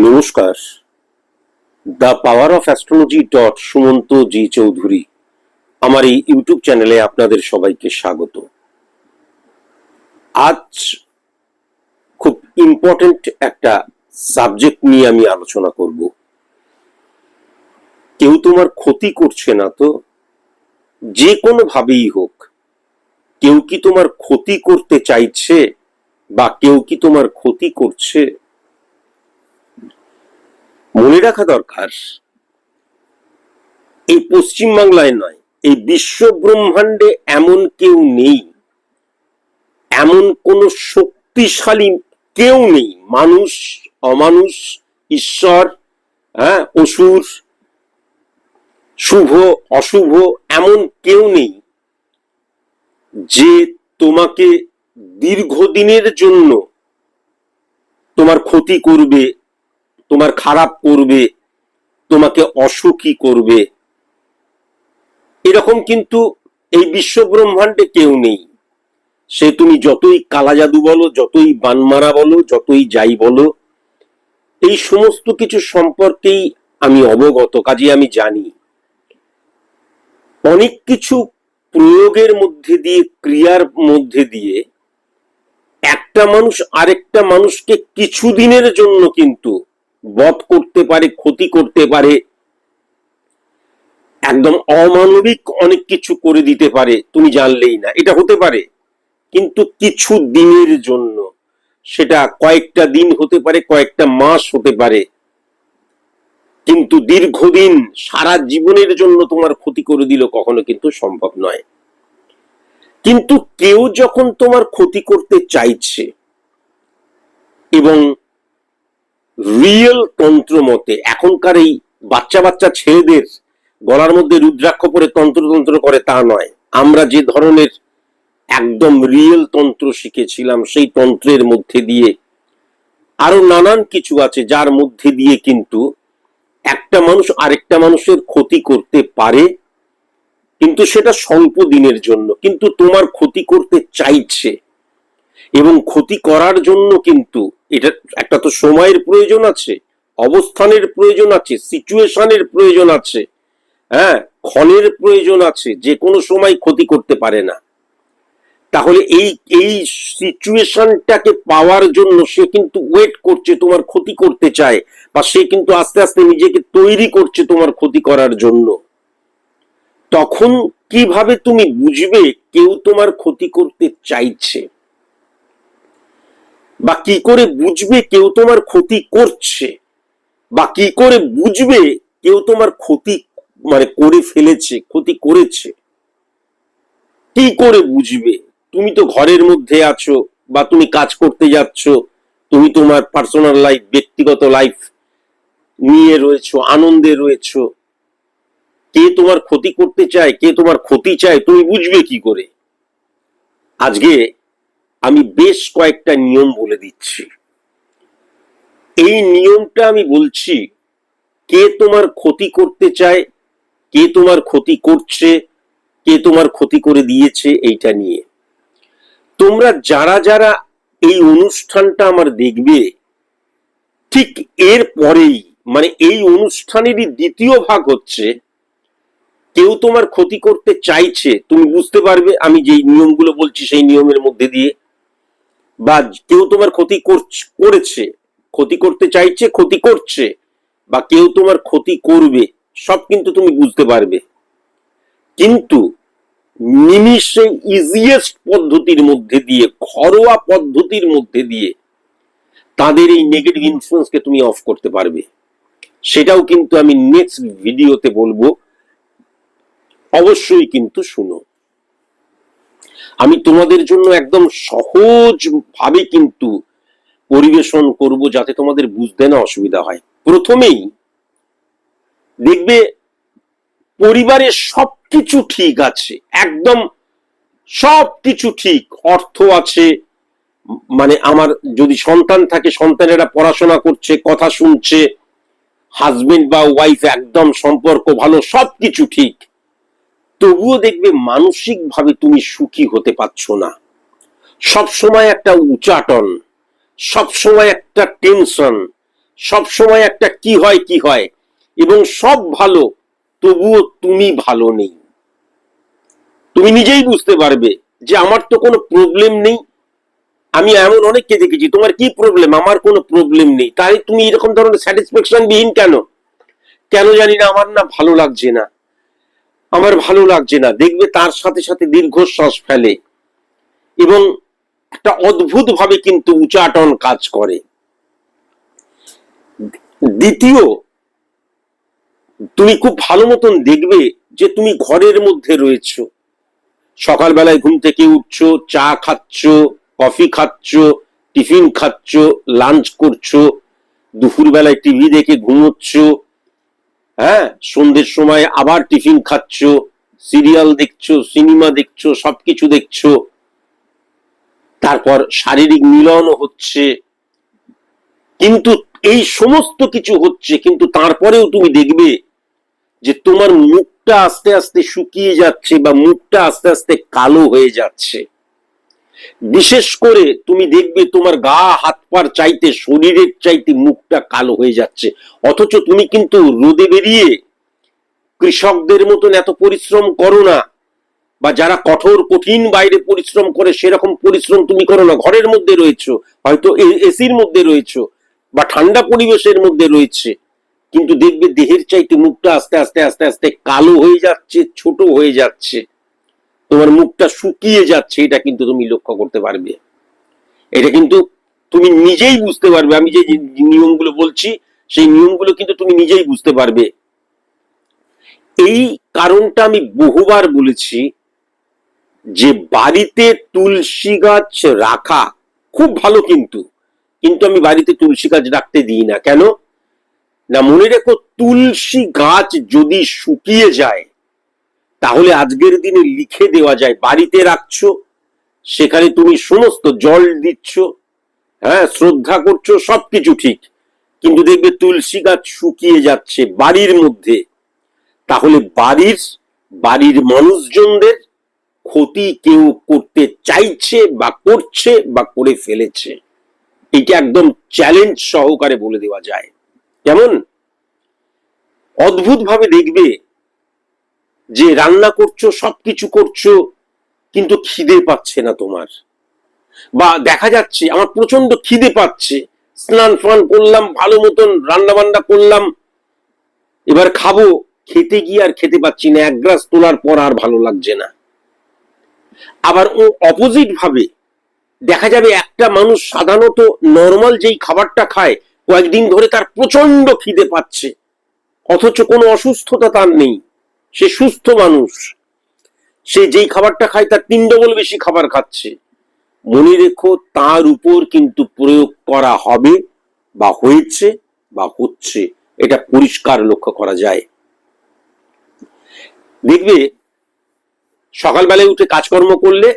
নমস্কার। The power of astrology dot Sumanta G Chowdhury, আমার এই ইউটিউব চ্যানেলে আপনাদের সবাইকে স্বাগত। আজ খুব ইম্পর্টেন্ট একটা সাবজেক্ট নিয়ে আমি আলোচনা করব। কেউ তোমার ক্ষতি করছে না তো? যে কোনো ভাবেই হোক, কেউ কি তোমার ক্ষতি করতে চাইছে বা কেউ কি তোমার ক্ষতি করছে? মনে রাখা দরকার, এই পশ্চিম বাংলায় নয়, এই বিশ্ব ব্রহ্মাণ্ডে এমন কেউ নেই, এমন কোন শক্তিশালী কেউ নেই, মানুষ, অমানুষ, ঈশ্বর হ্যাঁ অসুর, শুভ, অশুভ, এমন কেউ নেই যে তোমাকে দীর্ঘদিনের জন্য তোমার ক্ষতি করবে তোমার খারাপ করবে, তোমাকে অসুখী করবে। এরকম কিন্তু এই বিশ্ব ব্রহ্মাণ্ডে কেউ নেই। সে তুমি যতই কালা জাদু বলো, যতই বানমারা বলো, যতই যাই বলো, এই সমস্ত কিছু সম্পর্কেই আমি অবগত কাজে আমি জানি। অনেক কিছু প্রয়োগের মধ্যে দিয়ে, ক্রিয়ার মধ্যে দিয়ে একটা মানুষ আরেকটা মানুষকে কিছুদিনের জন্য কিন্তু বধ করতে পারে, ক্ষতি করতে পারে, একদম অমানবিক অনেক কিছু করে দিতে পারে, তুমি জানলেই না। এটা হতে পারে, কিন্তু কিছু দিনের জন্য। সেটা কয়েকটা দিন হতে পারে, কয়েকটা মাস হতে পারে। কিন্তু দীর্ঘদিন সারা জীবনের জন্য তোমার ক্ষতি করে দিল কখনো কিন্তু সম্ভব নয়। কিন্তু কেউ যখন তোমার ক্ষতি করতে চাইছে এবং রিয়েল তন্ত্র মতে, এখনকার এই বাচ্চা বাচ্চা ছেলেদের গলার মধ্যে রুদ্রাক্ষ পরে তন্ত্রতন্ত্র করে তা নয়। আমরা যে ধরনের একদম রিয়েল তন্ত্র শিখেছিলাম, সেই তন্ত্রের মধ্যে দিয়ে আরও নানান কিছু আছে যার মধ্যে দিয়ে কিন্তু একটা মানুষ আরেকটা মানুষের ক্ষতি করতে পারে, কিন্তু সেটা স্বল্প দিনের জন্য। কিন্তু তোমার ক্ষতি করতে চাইছে। এবং ক্ষতি করার জন্য কিন্তু এটা একটা তো সময়ের প্রয়োজন আছে, অবস্থানের প্রয়োজন আছে, সিচুয়েশনের প্রয়োজন আছে হ্যাঁ ক্ষণের প্রয়োজন আছে, যে কোনো সময় ক্ষতি করতে পারে না। তাহলে এই এই সিচুয়েশনটাকে পাওয়ার জন্য সে কিন্তু ওয়েট করছে তোমার ক্ষতি করতে চায়, বা সে কিন্তু আস্তে আস্তে নিজেকে তৈরি করছে তোমার ক্ষতি করার জন্য। তখন কীভাবে তুমি বুঝবে কেউ তোমার ক্ষতি করতে চাইছে? বা কি করে বুঝবে কেউ তোমার ক্ষতি করছে? বা কি করে বুঝবে কেউ তোমার ক্ষতি মানে করে ফেলেছে, ক্ষতি করেছে? কি করে বুঝবে? তুমি তো ঘরের মধ্যে আছো বা তুমি কাজ করতে যাচ্ছ, তুমি তোমার পার্সোনাল লাইফ ব্যক্তিগত লাইফ নিয়ে রয়েছো, আনন্দে রয়েছো। কে তোমার ক্ষতি করতে চায়, কে তোমার ক্ষতি চায়, তুমি বুঝবে কি করে? আজকে আমি বেশ কয়েকটা নিয়ম বলে দিচ্ছি। এই নিয়মটা আমি বলছি, কে তোমার ক্ষতি করতে চায়, কে তোমার ক্ষতি করছে, কে তোমার ক্ষতি করে দিয়েছে, এইটা নিয়ে। তোমরা যারা যারা এই অনুষ্ঠানটা আমার দেখবে, ঠিক এর পরেই মানে এই অনুষ্ঠানেরই দ্বিতীয় ভাগ হচ্ছে, কেউ তোমার ক্ষতি করতে চাইছে, তুমি বুঝতে পারবে আমি যেই নিয়মগুলো বলছি সেই নিয়মের মধ্যে দিয়ে। বা কেউ তোমার ক্ষতি করছ- ক্ষতি করতে চাইছে, ক্ষতি করছে, বা কেউ তোমার ক্ষতি করবে, সব কিন্তু তুমি বুঝতে পারবে। কিন্তু নিমিষে ইজিয়েস্ট পদ্ধতির মধ্যে দিয়ে, ঘরোয়া পদ্ধতির মধ্যে দিয়ে, তাদের এই নেগেটিভ ইনফ্লুয়েন্সকে তুমি অফ করতে পারবে। সেটাও কিন্তু আমি নেক্সট ভিডিওতে বলব। অবশ্যই কিন্তু শুনো। আমি তোমাদের জন্য একদম সহজ ভাবে কিন্তু পরিবেশন করব যাতে তোমাদের বুঝতে না অসুবিধা হয়। প্রথমেই দেখবে পরিবারের সবকিছু ঠিক আছে, একদম সবকিছু ঠিক, অর্থ আছে মানে আমার যদি সন্তান থাকে, সন্তানেরা পড়াশোনা করছে, কথা শুনছে হাজবেন্ড বা ওয়াইফ একদম সম্পর্ক ভালো, সবকিছু ঠিক। তবুও দেখবে মানসিক ভাবে তুমি সুখী হতে পারছ না। সব সময় একটা উচাটন, সব সময় একটা টেনশন, সব সময় একটা কি হয় কি হয়, এবং সব ভালো, তবুও তুমি ভালো নেই। তুমি নিজেই বুঝতে পারবে যে আমার তো কোনো প্রবলেম নেই। আমি এমন অনেককে দেখেছি, তোমার কি প্রবলেম আমার কোনো প্রবলেম নেই। তাই তুমি এরকম ধরনের স্যাটিসফ্যাকশন বিহীন কেন? কেন জানি না, আমার না ভালো লাগছে না। আমার ভালো লাগছে না। দেখবে তার সাথে সাথে দীর্ঘশ্বাস ফেলে এবং একটা অদ্ভুত ভাবে কিন্তু উচাটন কাজ করে। দ্বিতীয়, তুমি খুব ভালো মতন দেখবে যে তুমি ঘরের মধ্যে রয়েছো। সকালবেলায় ঘুম থেকে উঠছো, চা খাচ্ছ, কফি খাচ্ছ, টিফিন খাচ্ছ, লাঞ্চ করছ, দুপুরবেলায় টিভি দেখে ঘুমোচ্ছ হ্যাঁ সন্ধ্যের সময় আবার টিফিন খাচ্ছ, সিরিয়াল দেখছ, সিনেমা দেখছ, সবকিছু দেখছ। তারপর শারীরিক মিলনও হচ্ছে। কিন্তু এই সমস্ত কিছু হচ্ছে, কিন্তু তারপরেও তুমি দেখবে যে তোমার মুখটা আস্তে আস্তে শুকিয়ে যাচ্ছে বা মুখটা আস্তে আস্তে কালো হয়ে যাচ্ছে। বিশেষ করে তুমি দেখবে তোমার গা, হাত, পার চাইতে শরীরের চাইতে মুখটা কালো হয়ে যাচ্ছে। অথচ তুমি কিন্তু রোদে বেরিয়ে কৃষকদের মতন এত পরিশ্রম করো না, বা যারা কঠোর, কঠিন বাইরে পরিশ্রম করে, সেরকম পরিশ্রম তুমি করো না। ঘরের মধ্যে রয়েছো, হয়তো এসির মধ্যে রয়েছো, বা ঠান্ডা পরিবেশের মধ্যে রয়েছে, কিন্তু দেখবে দেহের চাইতে মুখটা আস্তে আস্তে আস্তে আস্তে কালো হয়ে যাচ্ছে, ছোট হয়ে যাচ্ছে। তোমার মুখটা শুকিয়ে যাচ্ছে, এটা কিন্তু তুমি লক্ষ্য করতে পারবে। এটা কিন্তু তুমি নিজেই বুঝতে পারবে। আমি যে নিয়মগুলো বলছি, সেই নিয়মগুলো কিন্তু তুমি নিজেই বুঝতে পারবে। এই কারণটা আমি বহুবার বলেছি যে বাড়িতে তুলসী গাছ রাখা খুব ভালো কিন্তু। কিন্তু আমি বাড়িতে তুলসী গাছ রাখতে দিই না। কেন? না, মনে রেখো, তুলসী গাছ যদি শুকিয়ে যায় তাহলে আজকের দিনে লিখে দেওয়া যায়, বাড়িতে রাখছো, সেখানে তুমি সমস্ত জল দিচ্ছ হ্যাঁ শ্রদ্ধা করছ, সবকিছু ঠিক। কিন্তু দেখবে তুলসী গাছ শুকিয়ে যাচ্ছে বাড়ির মধ্যে। তাহলে বাড়ির বাড়ির মানুষজনদের ক্ষতি কেউ করতে চাইছে বা করছে বা করে ফেলেছে। এটা একদম চ্যালেঞ্জ সহকারে বলে দেওয়া যায়। কেমন? অদ্ভুত ভাবে দেখবে যে রান্না করছ, সবকিছু করছ, কিন্তু খিদে পাচ্ছে না তোমার। বা দেখা যাচ্ছে, আমার প্রচণ্ড খিদে পাচ্ছে। স্নান ফান করলাম, ভালো মতন রান্না বান্না করলাম। এবার খাব, খেতে গিয়ে আর খেতে পাচ্ছি না, এক গ্লাস তোলার পর আর ভালো লাগছে না। আবার ও অপোজিট ভাবে, দেখা যাবে একটা মানুষ সাধারণত নর্মাল যেই খাবারটা খায়, কয়েকদিন ধরে তার প্রচণ্ড খিদে পাচ্ছে। অথচ কোনো অসুস্থতা তার নেই। সে সুস্থ মানুষ। সে যেই খাবারটা খায়, তার তিন ডবল বেশি খাবার খাচ্ছে। মনে রেখো, তার উপর কিন্তু প্রয়োগ করা হবে বা হয়েছে বা হচ্ছে। এটা পরিষ্কার লক্ষ্য করা যায়। দেখবে, সকালবেলায় উঠে কাজকর্ম করলে,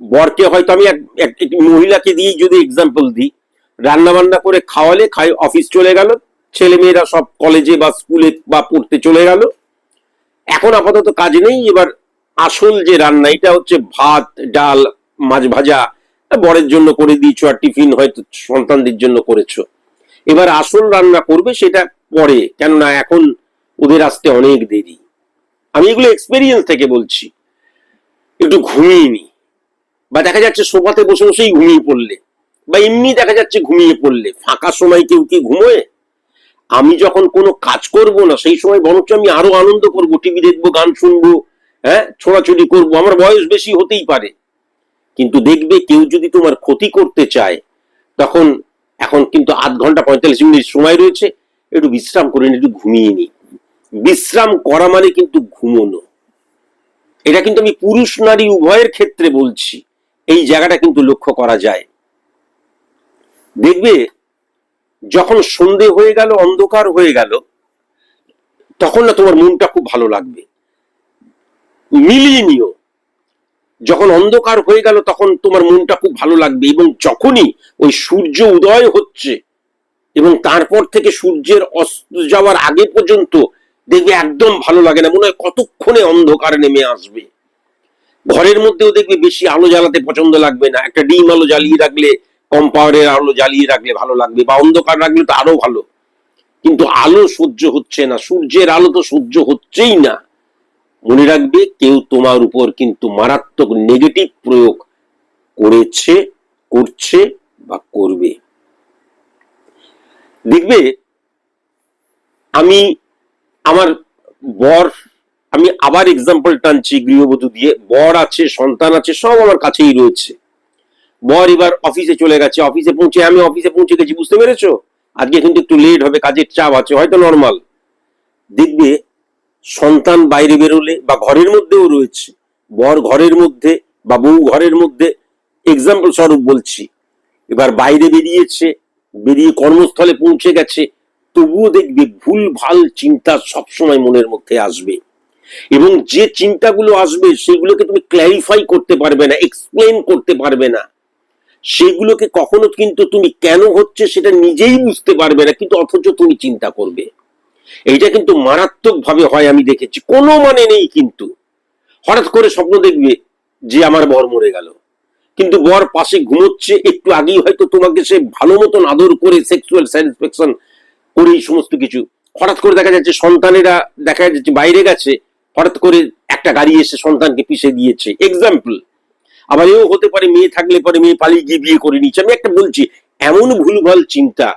বরকে হয়তো আমি এক মহিলাকে দিয়েই যদি এক্সাম্পল দিই রান্না বান্না করে খাওয়ালে, খাই অফিস চলে গেল ছেলে মেয়েরা সব কলেজে বা স্কুলে বা পড়তে চলে গেল এখন আপাতত কাজ নেই। এবার আসল যে রান্না, এটা হচ্ছে ভাত, ডাল, মাছ ভাজা, বরের জন্য করে দিয়েছ আর টিফিন হয়তো সন্তানদের জন্য করেছ। এবার আসল রান্না করবে সেটা পরে, কেননা এখন ওদের আসতে অনেক দেরি। আমি এগুলো এক্সপেরিয়েন্স থেকে বলছি। একটু ঘুমিয়ে নি। বা দেখা যাচ্ছে সোফাতে বসে বসেই ঘুমিয়ে পড়লে, বা এমনি দেখা যাচ্ছে ঘুমিয়ে পড়লে। ফাঁকা সময় কেউ কি ঘুমোয়? আমি যখন কোনো কাজ করব না সেই সময় বরঞ্চ আমি আরও আনন্দ করব টিভি দেখব গান শুনব হ্যাঁ ছোড়াছুড়ি করব আমার বয়স বেশি হতেই পারে। কিন্তু দেখবে কেউ যদি তোমার ক্ষতি করতে চায় তখন এখন কিন্তু আধ ঘণ্টা পঁয়তাল্লিশ মিনিট সময় রয়েছে একটু বিশ্রাম করে নিই, একটু ঘুমিয়ে নি বিশ্রাম করা মানে কিন্তু ঘুমোনো। এটা কিন্তু আমি পুরুষ নারী উভয়ের ক্ষেত্রে বলছি এই জায়গাটা কিন্তু লক্ষ্য করা যায়। দেখবে যখন সন্ধে হয়ে গেল, অন্ধকার হয়ে গেল, তখন না তোমার মনটা খুব ভালো লাগবে। মিলিয়ে নিও। যখন অন্ধকার হয়ে গেল, তখন তোমার মনটা খুব ভালো লাগবে এবং যখনই ওই সূর্য উদয় হচ্ছে এবং তারপর থেকে সূর্যের অস্ত যাওয়ার আগে পর্যন্ত দেখবে একদম ভালো লাগে না, মনে হয় কতক্ষণে অন্ধকার নেমে আসবে। ঘরের মধ্যেও দেখবে বেশি আলো জ্বালাতে পছন্দ লাগবে না, একটা ডিম আলো জ্বালিয়ে রাখলে কম পাওয়ারের আলো জ্বালিয়ে রাখলে ভালো লাগবে বা অন্ধকার রাখলে তো আরও ভালো। কিন্তু আলো সহ্য হচ্ছে না, সূর্যের আলো তো সহ্য হচ্ছেই না। মনে রাখবে কেউ তোমার উপর কিন্তু মারাত্মক নেগেটিভ প্রয়োগ করেছে, করছে বা করবে। দেখবে, আমি আমার বর, আমি আবার এক্সাম্পল টানছি গৃহবধূ দিয়ে। বর আছে, সন্তান আছে, সব আমার কাছেই রয়েছে। বর এবার অফিসে চলে গেছে। অফিসে পৌঁছে আমি অফিসে পৌঁছে গেছি, বুঝতে পেরেছ? আজকে কিন্তু একটু লেট হবে, কাজের চাপ আছে, হয়তো নর্মাল দেখবে সন্তান বাইরে বেরোলে বা ঘরের মধ্যেও রয়েছে, বর ঘরের মধ্যে বা বউ ঘরের মধ্যে এক্সাম্পল স্বরূপ বলছি। এবার বাইরে বেরিয়েছে, বেরিয়ে কর্মস্থলে পৌঁছে গেছে, তবুও দেখবে ভুল, ভালো চিন্তা সবসময় মনের মধ্যে আসবে। এবং যে চিন্তাগুলো আসবে, সেগুলোকে তুমি ক্ল্যারিফাই করতে পারবে না এক্সপ্লেন করতে পারবে না। সেগুলোকে কখনো কিন্তু তুমি কেন হচ্ছে সেটা নিজেই বুঝতে পারবে না, কিন্তু অথচ তুমি চিন্তা করবে। এইটা কিন্তু মারাত্মক ভাবে হয় আমি দেখেছি। কোনো মানে নেই কিন্তু। হঠাৎ করে স্বপ্ন দেখবে যে আমার বর মরে গেল। কিন্তু বর পাশে ঘুমোচ্ছে, একটু আগেই হয়তো তোমাকে সে ভালো মতন আদর করে সেক্সুয়াল স্যাটিসফ্যাকশন করে এই সমস্ত কিছু। হঠাৎ করে দেখা যাচ্ছে সন্তানেরা, দেখা যাচ্ছে বাইরে গেছে, হঠাৎ করে একটা গাড়ি এসে সন্তানকে পিষে দিয়েছে। এক্সাম্পল আবার এও হতে পারে, মেয়ে থাকলে পরে মেয়ে পালিয়ে গিয়ে বিয়ে করে নিচ্ছে। আমি একটা বলছি, এমন ভুলভাল চিন্তা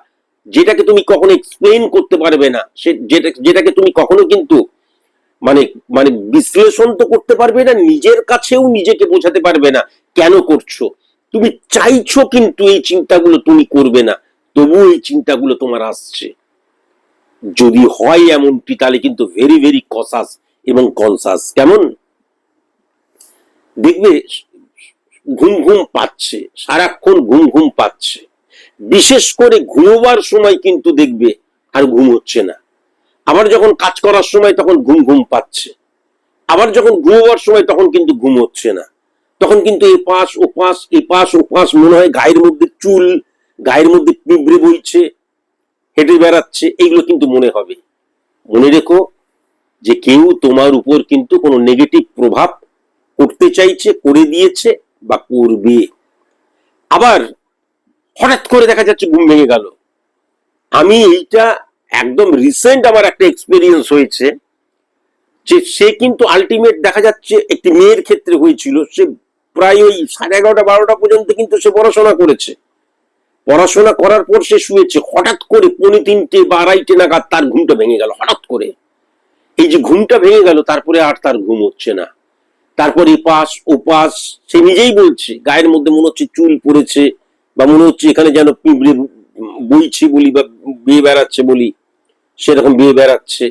যেটাকে তুমি কখনো এক্সপ্লেন করতে পারবে না, সে যেটা, যেটাকে তুমি কখনো কিন্তু মানে মানে বিশ্লেষণ তো করতে পারবে না, নিজের কাছেও নিজেকে বোঝাতে পারবে না, কেন করছ? তুমি চাইছো কিন্তু এই চিন্তাগুলো তুমি করবে না তবু এই চিন্তাগুলো তোমার আসছে। যদি হয় এমনটি, তাহলে কিন্তু ভেরি ভেরি কসাস এবং কনসাস কেমন? দেখবে ঘুম ঘুম পাচ্ছে, সারাক্ষণ ঘুম ঘুম পাচ্ছে। বিশেষ করে ঘুমোবার সময় কিন্তু দেখবে আর ঘুম হচ্ছে না। আবার যখন কাজ করার সময় তখন ঘুম ঘুম পাচ্ছে। আবার যখন ঘুমোবার সময় তখন কিন্তু ঘুম হচ্ছে না। তখন কিন্তু এ পাশ ও পাশ এ পাশ ও পাশ মনে হয় গায়ের মধ্যে চুল, গায়ের মধ্যে পিঁপড়ে বইছে, হেঁটে বেড়াচ্ছে এইগুলো কিন্তু মনে হবে। মনে রেখো যে কেউ তোমার উপর কিন্তু কোনো নেগেটিভ প্রভাব করতে চাইছে, করে দিয়েছে বা করবে আবার হঠাৎ করে দেখা যাচ্ছে ঘুম ভেঙে গেল। আমি এইটা একদম রিসেন্ট আমার একটা এক্সপিরিয়েন্স হয়েছে যে সে কিন্তু আলটিমেট দেখা যাচ্ছে একটি মেয়ের ক্ষেত্রে হয়েছিল। সে প্রায় ওই সাড়ে এগারোটা, বারোটা পর্যন্ত কিন্তু সে পড়াশোনা করেছে। পড়াশোনা করার পর সে শুয়েছে। হঠাৎ করে পৌনে তিনটে বা আড়াইটে নাগাদ তার ঘুমটা ভেঙে গেল, হঠাৎ করে। এই যে ঘুমটা ভেঙে গেল, তারপরে আর তার ঘুম হচ্ছে না। তারপর এপাশ ওপাশ, সে নিজেই বলছে, গায়ের মধ্যে মনে হচ্ছে চুল পড়েছে, বা মনে হচ্ছে এখানে যেন পিঁপড়ে বইছে বলি বা বেয়ে বেড়াচ্ছে বলি, সেরকম বেয়ে বেড়াচ্ছে।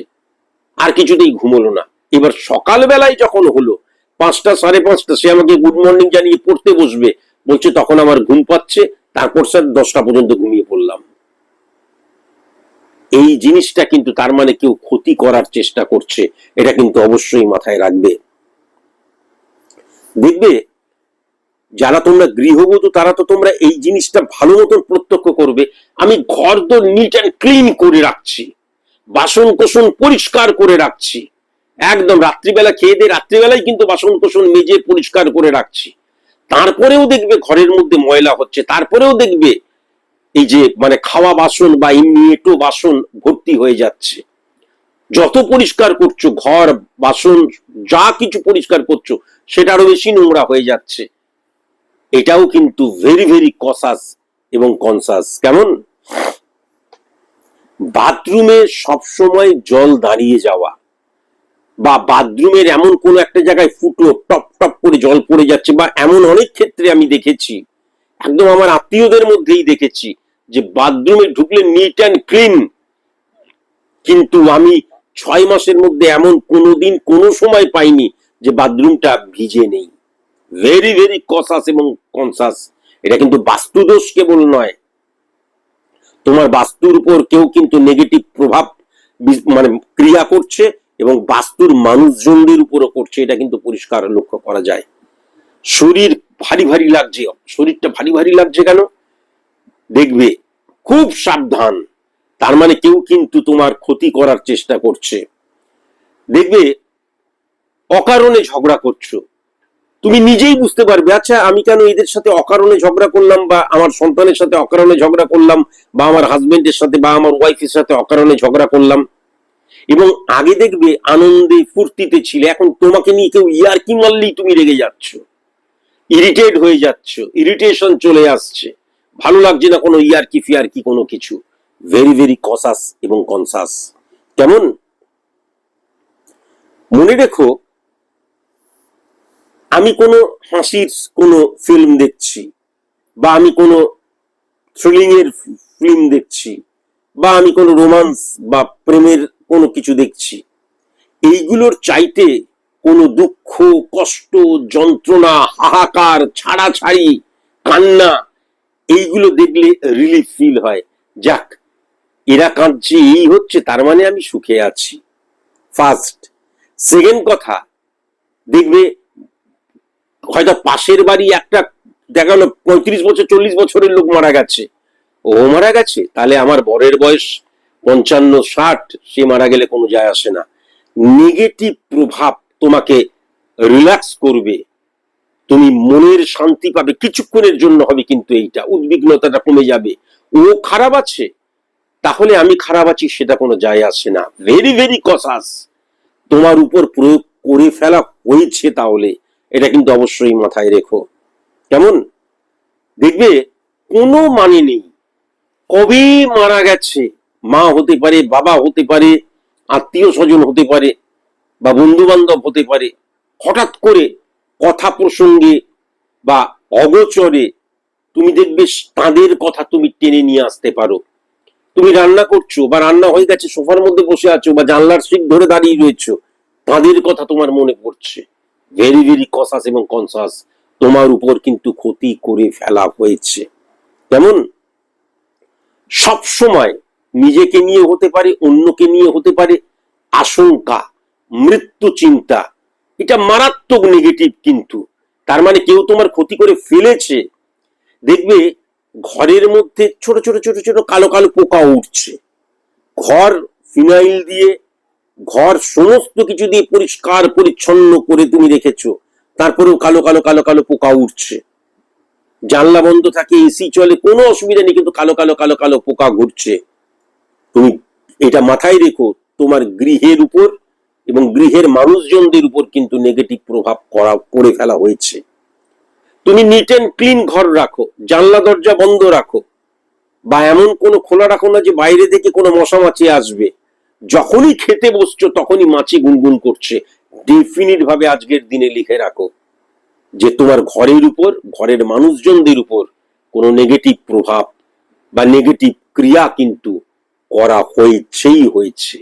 আর কিছুতেই ঘুমলো না। এবার সকালবেলায় যখন হলো, পাঁচটা, সাড়ে পাঁচটা, সে আমাকে গুড মর্নিং জানিয়ে পড়তে বসবে, বলছে তখন আমার ঘুম পাচ্ছে, তারপর স্যার দশটা পর্যন্ত ঘুমিয়ে পড়লাম। এই জিনিসটা কিন্তু তার মানে কেউ ক্ষতি করার চেষ্টা করছে, এটা কিন্তু অবশ্যই মাথায় রাখবে। দেখবে, যারা তোমরা গৃহবধূ, তারা তো তোমরা এই জিনিসটা ভালো মতন প্রত্যক্ষ করবে। আমি ঘর তো নিট অ্যান্ড ক্লিন করে রাখছি। বাসন কোসন পরিষ্কার করে রাখছি। একদম রাত্রিবেলা খেয়ে দিয়ে রাত্রিবেলায় কিন্তু বাসন কোসন মেজে পরিষ্কার করে রাখছি। তারপরেও দেখবে ঘরের মধ্যে ময়লা হচ্ছে। তারপরেও দেখবে এই যে মানে খাওয়া বাসন বা এমনি এটো বাসন ভর্তি হয়ে যাচ্ছে। যত পরিষ্কার করছ, ঘর, বাসন, যা কিছু পরিষ্কার করছ সেটা আরও বেশি নোংরা হয়ে যাচ্ছে। এটাও কিন্তু ভেরি ভেরি কসাস এবং কনসাস কেমন? বাথরুমে সবসময় জল দাঁড়িয়ে যাওয়া বা বাথরুমের এমন কোন একটা জায়গায় ফুটো টপ টপ করে জল পড়ে যাচ্ছে বা এমন অনেক ক্ষেত্রে আমি দেখেছি, একদম আমার আত্মীয়দের মধ্যেই দেখেছি যে বাথরুমে ঢুকলে নিট অ্যান্ড ক্লিন কিন্তু আমি ছয় মাসের মধ্যে এমন কোনোদিন কোনো সময় পাইনি যে বাথরুমটা ভিজে নেই। ভেরি ভেরি কসাস এবং কনসাস এটা কিন্তু বাস্তুদোষ কেবল নয়। তোমার বাস্তুর উপর কেউ কিন্তু নেগেটিভ প্রভাব মানে ক্রিয়া করছে এবং বাস্তুর মানুষজনদের উপরও করছে। এটা কিন্তু পরিষ্কার লক্ষ্য করা যায়। শরীর ভারী ভারী লাগছে। শরীরটা ভারী ভারী লাগছে কেন? দেখবে, খুব সাবধান। তার মানে কেউ কিন্তু তোমার ক্ষতি করার চেষ্টা করছে। দেখবে অকারণে ঝগড়া করছ। তুমি নিজেই বুঝতে পারবে আচ্ছা আমি কেন এদের সাথে অকারণে ঝগড়া করলাম বা আমার সন্তানের সাথে অকারণে ঝগড়া করলাম বা আমার হাজবেন্ডের সাথে বা আমার ওয়াইফের সাথে অকারণে ঝগড়া করলাম? এবং আগে দেখবে আনন্দে ফুর্তিতে ছিলে, এখন তোমাকে নিয়ে কেউ ইয়ারকি মারলেই তুমি রেগে যাচ্ছ। ইরিটেট হয়ে যাচ্ছ ইরিটেশন চলে আসছে। ভালো লাগছে না কোনো ইয়ারকি ফিয়ারকি কোনো কিছু। ভেরি ভেরি কসাস এবং কনসাস কেমন? মনে রেখো আমি কোনো হাসির কোনো ফিল্ম দেখছি, বা আমি কোনো থ্রিলিং এর ফিল্ম দেখছি, বা আমি কোনো রোমান্স বা প্রেমের কোনো কিছু দেখছি, এইগুলোর চাইতে কোনো দুঃখ, কষ্ট, যন্ত্রণা, হাহাকার, ছাড়াছাড়ি, কান্না, এইগুলো দেখলে রিলিফ ফিল হয়। যাক, এরা কাঁদছে, এই হচ্ছে, তার মানে আমি সুখে আছি। ফার্স্ট সেকেন্ড কথা, দেখবে হয়তো পাশের বাড়ি একটা দেখা গেলো পঁয়ত্রিশ বছর, চল্লিশ বছরের লোক মারা গেছে। ও মারা গেছে? তাহলে আমার বরের বয়স পঞ্চান্ন, ষাট, সে মারা গেলে কোনো যায় আসে না। নেগেটিভ প্রভাব তোমাকে রিল্যাক্স করবে। তুমি মনের শান্তি পাবে, কিছুক্ষণের জন্য হবে কিন্তু এইটা। উদ্বিগ্নতাটা কমে যাবে। ও খারাপ আছে। তাহলে আমি খারাপ আছি, সেটা কোনো যায় আসে না। ভেরি ভেরি কসাস তোমার উপর প্রয়োগ করে ফেলা হয়েছে তাহলে। এটা কিন্তু অবশ্যই মাথায় রেখো। কেমন? দেখবে, কোনো মানে নেই। কবে মারা গেছে? মা হতে পারে, বাবা হতে পারে, আত্মীয় স্বজন হতে পারে, বা বন্ধু বান্ধব হতে পারে। হঠাৎ করে কথা প্রসঙ্গে বা অগোচরে তুমি দেখবে তাদের কথা তুমি টেনে নিয়ে আসতে পারো। তুমি রান্না করছ বা রান্না হয়ে গেছে, সোফার মধ্যে বসে আছো বা জানলার সিট ধরে দাঁড়িয়ে রয়েছো, তাদের কথা তোমার মনে পড়ছে। ভেরি ভেরি কসাস এবং কনসাস তোমার উপর কিন্তু ক্ষতি করে ফেলা হয়েছে। কেমন? সব সময় নিজেকে নিয়ে হতে পারে, অন্যকে নিয়ে হতে পারে আশঙ্কা, মৃত্যু চিন্তা। এটা মারাত্মক নেগেটিভ কিন্তু। তার মানে কেউ তোমার ক্ষতি করে ফেলেছে। দেখবে ঘরের মধ্যে ছোট ছোট ছোট ছোট, কালো কালো পোকা উঠছে। ঘর ফিনাইল দিয়ে ঘর সমস্ত কিছু দিয়ে পরিষ্কার, পরিচ্ছন্ন করে তুমি রেখেছো। তারপরেও কালো কালো কালো কালো পোকা উঠছে। জানলা বন্ধ থাকে, এসি চলে, কোনো অসুবিধা নেই, কিন্তু কালো কালো কালো কালো পোকা ঘুরছে। তুমি এটা মাথায় রেখো, তোমার গৃহের উপর এবং গৃহের মানুষজনদের উপর কিন্তু নেগেটিভ প্রভাব করা করে ফেলা হয়েছে। তুমি নিট অ্যান্ড ক্লিন ঘর রাখো, জানলা, দরজা বন্ধ রাখো। বা এমন কোনো খোলা রাখো না যে বাইরে থেকে কোনো মশা মাছি আসবে। যখনই খেতে বসছো, তখনই মাছি গুনগুন করছে। ডেফিনিট ভাবে আজকের দিনে লিখে রাখো যে তোমার ঘরের উপর, ঘরের মানুষজনদের উপর কোনো নেগেটিভ প্রভাব বা নেগেটিভ ক্রিয়া কিন্তু করা হয়েছেই হয়েছে।